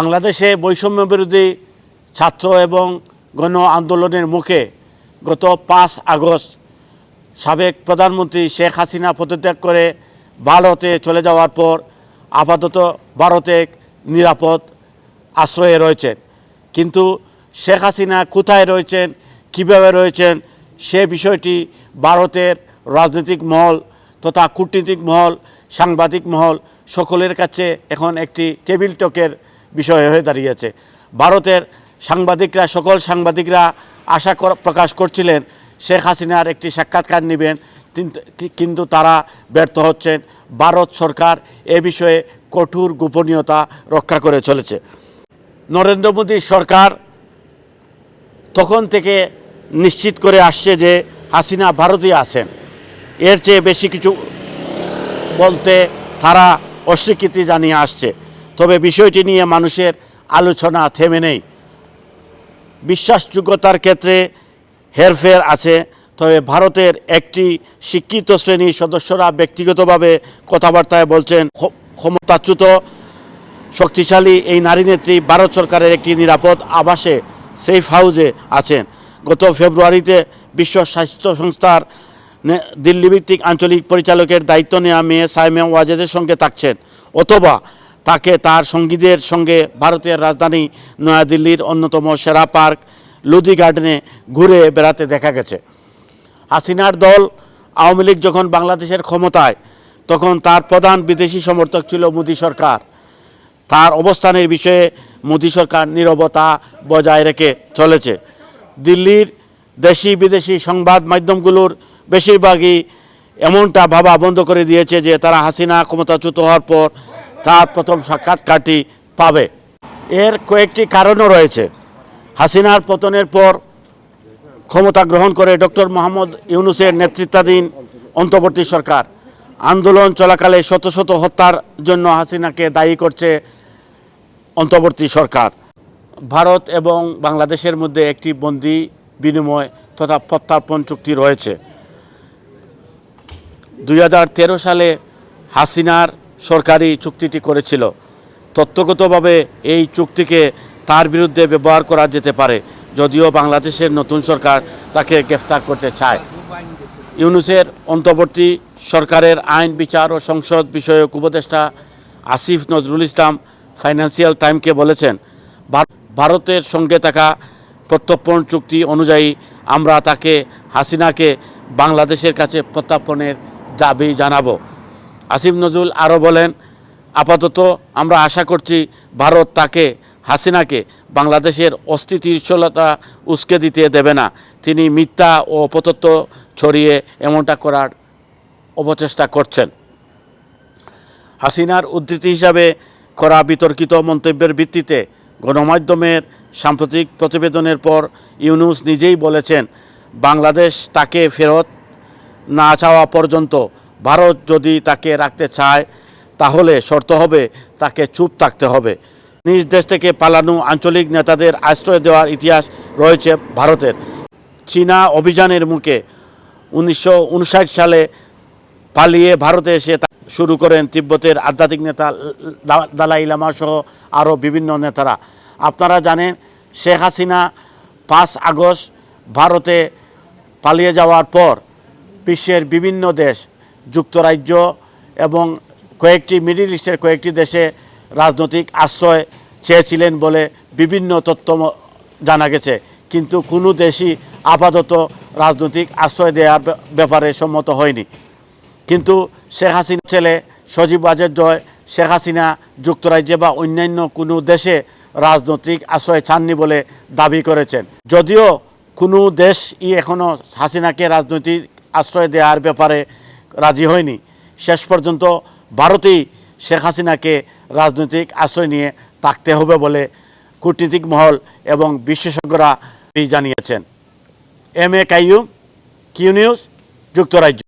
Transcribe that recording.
বাংলাদেশে বৈষম্য বিরোধী ছাত্র এবং গণ আন্দোলনের মুখে গত পাঁচ আগস্ট সাবেক প্রধানমন্ত্রী শেখ হাসিনা পদত্যাগ করে ভারতে চলে যাওয়ার পর আপাতত ভারতে নিরাপদ আশ্রয়ে রয়েছেন। কিন্তু শেখ হাসিনা কোথায় রয়েছেন, কীভাবে রয়েছেন, সে বিষয়টি ভারতের রাজনৈতিক মহল তথা কূটনীতিক মহল, সাংবাদিক মহল সকলের কাছে এখন একটি টেবিল টকের বিষয় হয়ে দাঁড়িয়েছে। ভারতের সাংবাদিকরা, সকল সাংবাদিকরা আশা প্রকাশ করছিলেন, শেখ হাসিনার একটি সাক্ষাৎকার নেবেন কিন্তু- তারা ব্যর্থ হচ্ছেন। ভারত সরকার এ বিষয়ে কঠোর গোপনীয়তা রক্ষা করে চলেছে। নরেন্দ্র মোদীর সরকার তখন থেকে নিশ্চিত করে আসছে যে হাসিনা ভারতীয় আছেন। এর চেয়ে বেশি কিছু বলতে তারা অস্বীকৃতি জানিয়ে আসছে। তবে বিষয়টি নিয়ে মানুষের আলোচনা থেমে নেই। বিশ্বাসযোগ্যতার ক্ষেত্রে হেরফের আছে, তবে ভারতের একটি শিক্ষিত শ্রেণির সদস্যরা ব্যক্তিগতভাবে কথাবার্তায় বলছেন ক্ষ- ক্ষমতাচ্যুত, শক্তিশালী এই নারী নেত্রী ভারত সরকারের একটি নিরাপদ আবাসে সেফ হাউজে আছেন। গত ফেব্রুয়ারিতে বিশ্ব স্বাস্থ্য সংস্থার দিল্লিভিত্তিক আঞ্চলিক পরিচালকের দায়িত্ব নেওয়া মেয়ে সাইমা ওয়াজেদের সঙ্গে থাকছেন, অথবা তাকে তার সঙ্গীদের সঙ্গে ভারতের রাজধানী নয়াদিল্লির অন্যতম সেরা পার্ক লুধি গার্ডেনে ঘুরে বেড়াতে দেখা গেছে। হাসিনার দল আওয়ামী লীগ যখন বাংলাদেশের ক্ষমতায়, তখন তার প্রধান বিদেশি সমর্থক ছিল মোদী সরকার। তার অবস্থানের বিষয়ে মোদী সরকার নীরবতা বজায় রেখে চলেছে। দিল্লির দেশি বিদেশি সংবাদ মাধ্যমগুলোর বেশিরভাগই এমনটা ভাবা বন্ধ করে দিয়েছে যে তারা হাসিনা ক্ষমতাচ্যুত হওয়ার পর তার প্রথম সাক্ষাৎকারটি পাবে। এর কয়েকটি কারণও রয়েছে। হাসিনার পতনের পর ক্ষমতা গ্রহণ করে ডক্টর মোহাম্মদ ইউনুসের নেতৃত্বাধীন অন্তর্বর্তী সরকার। আন্দোলন চলাকালে শত শত হত্যার জন্য হাসিনাকে দায়ী করছে অন্তর্বর্তী সরকার। ভারত এবং বাংলাদেশের মধ্যে একটি বন্দি, বিনিময় তথা প্রত্যার্পণ চুক্তি রয়েছে। দু হাজার তেরো সালে হাসিনার সরকারি চুক্তিটি করেছিল। তত্ত্বগতভাবে এই চুক্তিকে তার বিরুদ্ধে ব্যবহার করা যেতে পারে, যদিও বাংলাদেশের নতুন সরকার তাকে গ্রেফতার করতে চায়। ইউনুসের অন্তর্বর্তী সরকারের আইন, বিচার ও সংসদ বিষয়ক উপদেষ্টা আসিফ নজরুল ইসলাম ফাইন্যান্সিয়াল টাইমকে বলেছেন ভারতের সঙ্গে থাকা প্রত্যর্পণ চুক্তি অনুযায়ী আমরা তাকে হাসিনাকে বাংলাদেশের কাছে প্রত্যার্পণের দাবি জানাব। আসিফ নজরুল আরও বলেন, আপাতত আমরা আশা করছি ভারত তাকে, হাসিনাকে বাংলাদেশের অস্থিতিশীলতা উস্কে দিতে দেবে না। তিনি মিথ্যা ও অপতত্ব ছড়িয়ে এমনটা করার অপচেষ্টা করছেন। হাসিনার উদ্ধৃতি হিসাবে করা বিতর্কিত মন্তব্যের ভিত্তিতে গণমাধ্যমের সাম্প্রতিক প্রতিবেদনের পর ইউনুস নিজেই বলেছেন, বাংলাদেশ তাকে ফেরত না চাওয়া পর্যন্ত ভারত যদি তাকে রাখতে চায়, তাহলে শর্ত হবে তাকে চুপ থাকতে হবে। নিজ দেশ থেকে পালানো আঞ্চলিক নেতাদের আশ্রয় দেওয়ার ইতিহাস রয়েছে ভারতের। চীনা অভিযানের মুখে উনিশশো উনষাট সালে পালিয়ে ভারতে এসে শুরু করেন তিব্বতের আধ্যাত্মিক নেতা দালাই লামা সহ আরও বিভিন্ন নেতারা। আপনারা জানেন, শেখ হাসিনা পাঁচ আগস্ট ভারতে পালিয়ে যাওয়ার পর বিশ্বের বিভিন্ন দেশ যুক্তরাজ্য এবং কয়েকটি মিডিল ইস্টের কয়েকটি দেশে রাজনৈতিক আশ্রয় চেয়েছিলেন বলে বিভিন্ন তথ্য জানা গেছে। কিন্তু কোনো দেশই আপাতত রাজনৈতিক আশ্রয় দেওয়ার ব্যাপারে সম্মত হয়নি। কিন্তু শেখ হাসিনা ছেলে সজীব ওয়াজেদ জয়, শেখ হাসিনা যুক্তরাজ্যে বা অন্যান্য কোনো দেশে রাজনৈতিক আশ্রয় চাননি বলে দাবি করেছেন। যদিও কোনো দেশই এখনও হাসিনাকে রাজনৈতিক আশ্রয় দেওয়ার ব্যাপারে রাজি হয়নি। শেষ পর্যন্ত ভারতেই শেখ হাসিনাকে রাজনৈতিক আশ্রয় নিয়ে থাকতে হবে বলে কূটনীতিক মহল এবং বিশেষজ্ঞরা জানিয়েছেন। M A Qayyum, Q news, যুক্তরাজ্য।